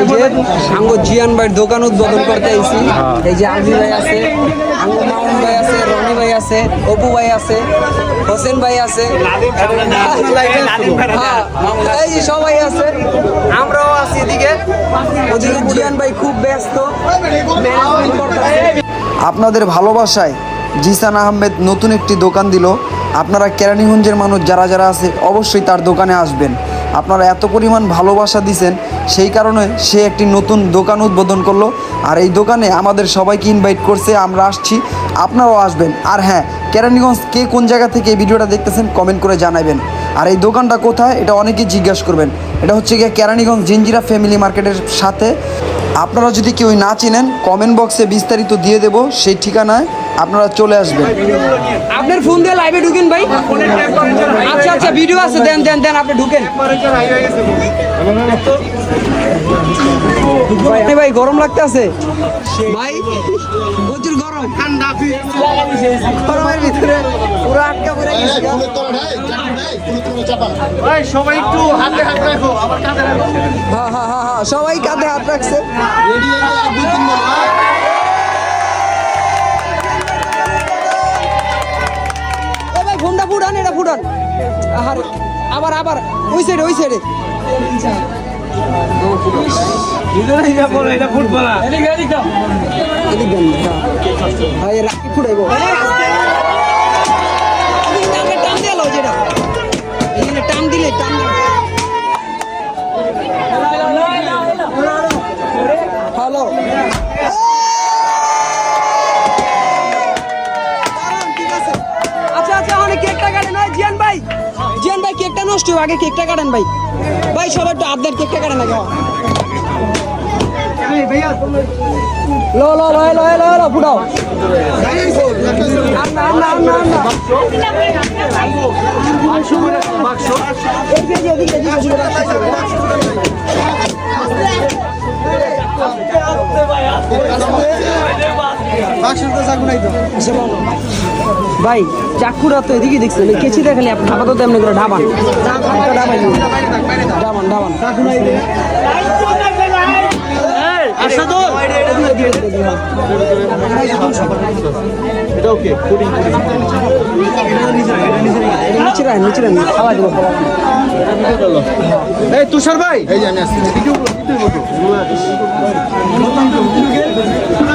এই যে আঙ্গ জিয়ান ভাইয়ের দোকান উদ্বোধন করতে আইছি। এই যে আলমি ভাই আছে আঙ্গ মামুন ভাই আছে রনি ভাই আছে অপু ভাই আছে হোসেন ভাই আছে। হ্যাঁ, এই যে সবাই আছে। আমরাও আছি এদিকে। ওদিকে জিয়ান ভাই খুব ব্যস্ত। আপনাদের ভালোবাসায় জিসান আহমেদ নতুন একটি দোকান দিল। আপনারা কেরানীগঞ্জের মানুষ যারা যারা আছে অবশ্যই তার দোকানে আসবেন। আপনারা এত পরিমাণ ভালোবাসা দিছেন, সেই কারণে সে একটি নতুন দোকান উদ্বোধন করল। আর এই দোকানে আমাদের সবাইকে ইনভাইট করছে, আমরা আসছি, আপনারাও আসবেন। আর হ্যাঁ কেরানীগঞ্জ কে কোন জায়গা থেকে এই ভিডিওটা দেখতেছেন কমেন্ট করে জানাবেন। আর এই দোকানটা কোথায়, এটা অনেকেই জিজ্ঞাসা করবেন। এটা হচ্ছে গিয়ে কেরানীগঞ্জ জিঞ্জিরা ফ্যামিলি মার্কেটের সাথে। আপনারা যদি কেউ না চিনেন কমেন্ট বক্সে বিস্তারিত দিয়ে দেব, সেই ঠিকানায়। আপনারা চলে আসবেন। আপনার ফোন দিয়ে লাইভে ঢুকেন ভাই। আচ্ছা আচ্ছা ভিডিও আছে দেন দেন দেন আপনি ঢুকেন। ভাই ভাই গরম লাগতে আছে ভাই প্রচুর গরম। ঠান্ডা গরমের ভিতরে পুরো আটকা পড়ে গেছে। সবাই একটু হাতে হাত রাখো আবার কাঁধে রাখো। হ্যাঁ হ্যাঁ হ্যাঁ হ্যাঁ সবাই কাঁধে হাত রাখছে। ফুটান এটা ফুটান আর আবার আবার ওই সাইডে ওই সাইডে টান দিলে টান দিলে ভাই জিয়ান ভাই জিয়ান ভাই কেকটা নষ্ট আগে কেকটা কাটেন ভাই ভাই সবাই একটু আবদার কেকটা কাটেন আগে লো লো লো লো লো লো ফুটাও আর ভাই, চাকুরা তো এদিকে দেখছেন। কেছি দেখালি আপনি আপাতত এমনি করে ঢাবান। ঢাবান। ঢাবান। ঢাবান এদিকে, এদিকে, এদিকে, এই তুষার ভাই এই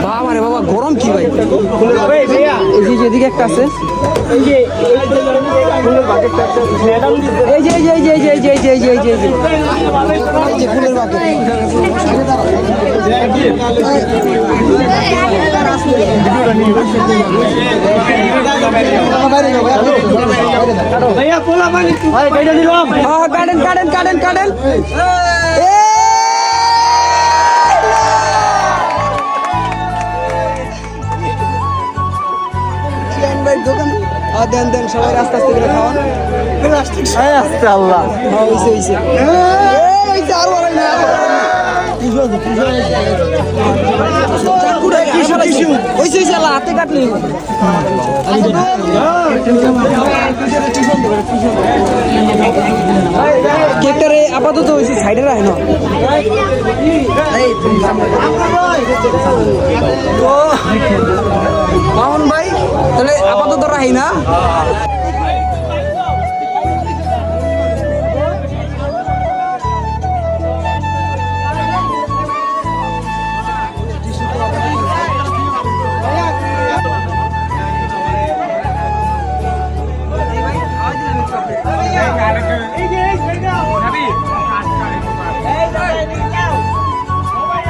বাবা রে বাবা গরম কি ভাই? এই যে যেদিকে একটা আছে। এই যে এই যে এই যে এই যে এই যে এই যে এই যে এই যে এই সবাই আস্তে আস্তে করে খাওয়ান আল্লাহ। হয়েছে ওইসি শালা হাতে কাটলি কেকটারে আপাতত ওইসি সাইডে রাখ না মামুন ভাই, তাহলে আপাতত রাহি না।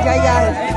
মামুন ভাইয়ের